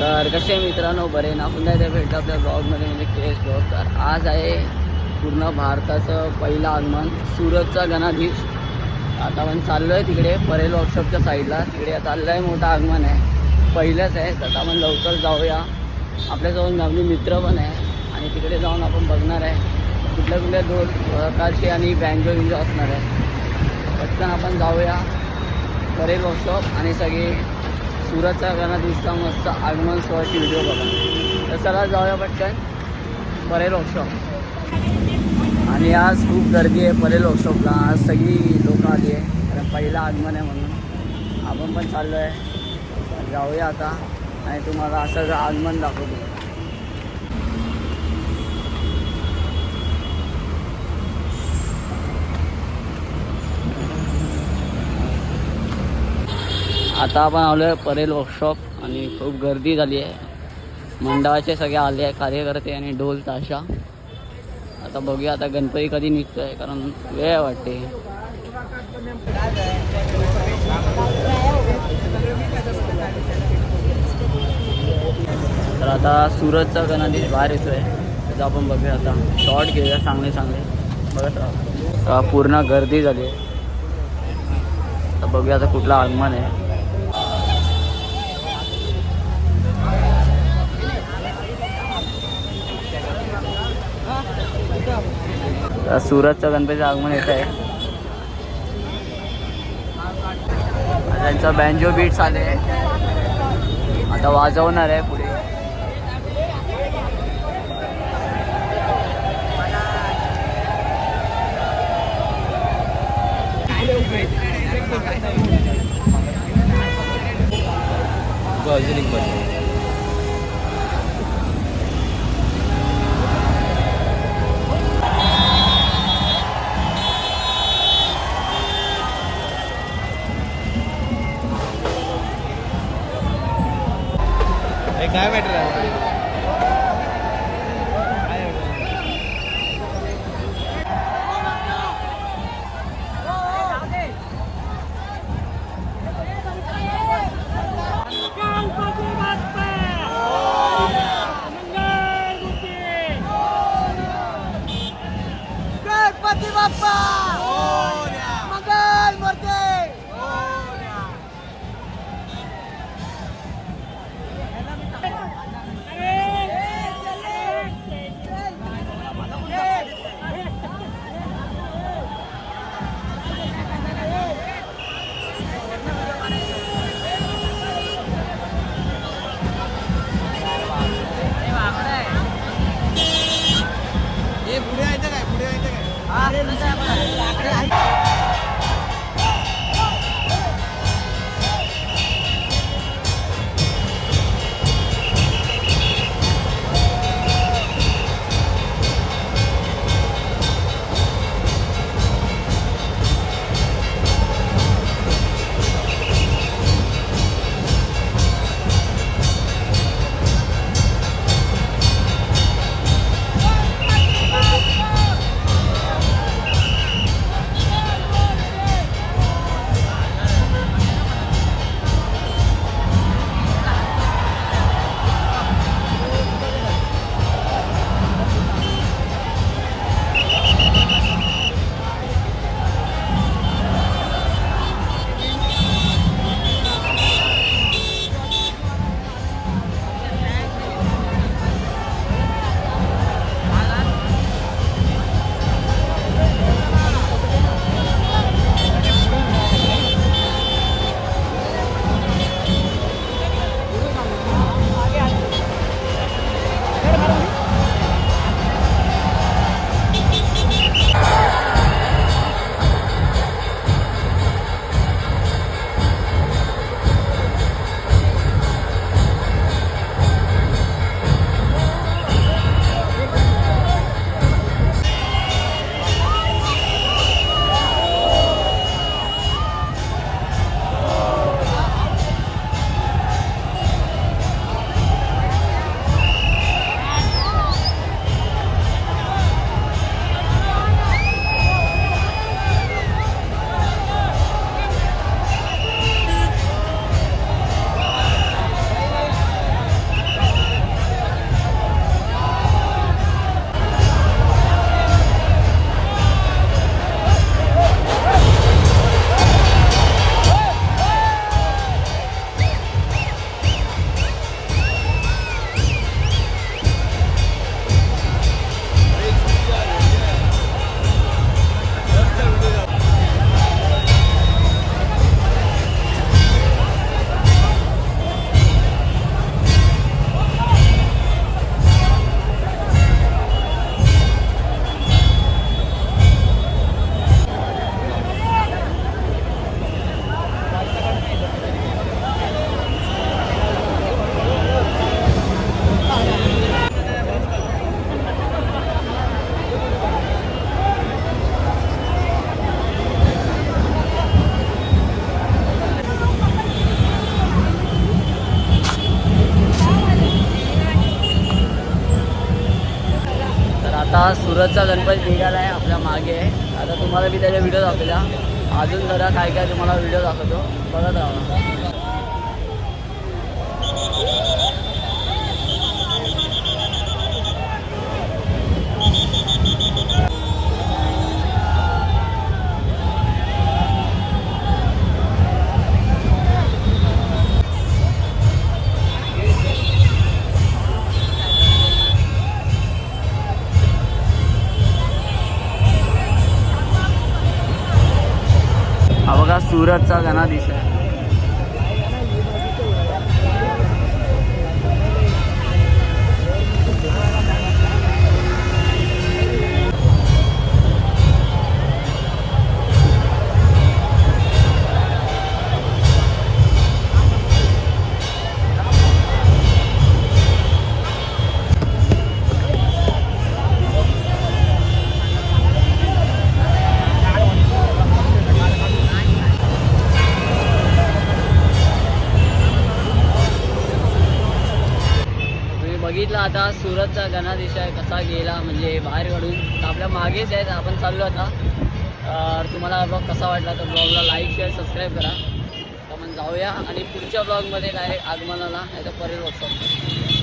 तर कसे मित्रांनो बरे ना? पुन्हा एकदा भेटलं आपल्या ब्लॉगमध्ये म्हणजे केस ब्लॉग तर आज आहे पूर्ण भारताचं पहिलं आगमन सुरतचा गणाधीश. आता आपण चाललो आहे तिकडे परेल वर्कशॉपच्या साईडला तिकडे चाललं आहे मोठं आगमन आहे. पहिलंच आहे तर आता आपण लवकर जाऊया. आपल्याजवळ नवीन मित्र पण आहे. आणि तिकडे जाऊन आपण बघणार आहे. कुठल्या कुठल्या दोन प्रकारचे आणि बँजो विंजो असणार आहे. पटकन आपण जाऊया. परेल वर्कशॉप आणि सगळे सुरतचा दिसता मस्त आगमन सोहळ्याची व्हिडिओ बघा. तर चला जाऊया पटकन. परेल वर्कशॉप आणि आज खूप गर्दी आहे परेल वर्कशॉपला आज सगळी लोकं आली आहे. कारण पहिलं आगमन आहे म्हणून. आपण पण चाललो आहे जाऊया आता. आणि तुम्हाला असं आगमन दाखवतो. आता आपण आलो आहे परेल वर्कशॉप आणि खूप गर्दी झाली आहे. मंडळाचे सगळे आले आहे कार्यकर्ते आणि ढोल ताशा. आता बघूया आता गणपती कधी निघतो आहे कारण वेळ वाटते. तर आता सुरतचा गणाधीश बाहेर येतोय. त्याचा आपण बघूया आता. शॉर्ट घेऊया चांगले चांगले. बघत राहा. पूर्ण गर्दी झाली आहे. आता बघूया आता कुठला आगमन आहे. सुरतचा गणपतीचं आगमन येत आहे. त्यांचा बँजो बीट्स आले आता वाजवणार आहे पुढे. काय गणपती आता सुरतचा गणपती निघाला आहे आपल्या मागे आता तुम्हाला मी त्याच्या व्हिडिओ दाखवला अजून जरा काय काय तुम्हाला व्हिडिओ दाखवतो. बघत राहा. बघा सुरतचा गणाधीश दिसत सुरतचा गणाधीश आहे कसा गेला म्हणजे बाहेर काढून तर आपल्या मागेच आहेत आपण चाललो आता. तुम्हाला ब्लॉग कसा वाटला तर ब्लॉगला लाईक शेअर सबस्क्राईब करा. तर मग जाऊया आणि पुढच्या ब्लॉगमध्ये डायरेक्ट आगमनाला नाही तर परेल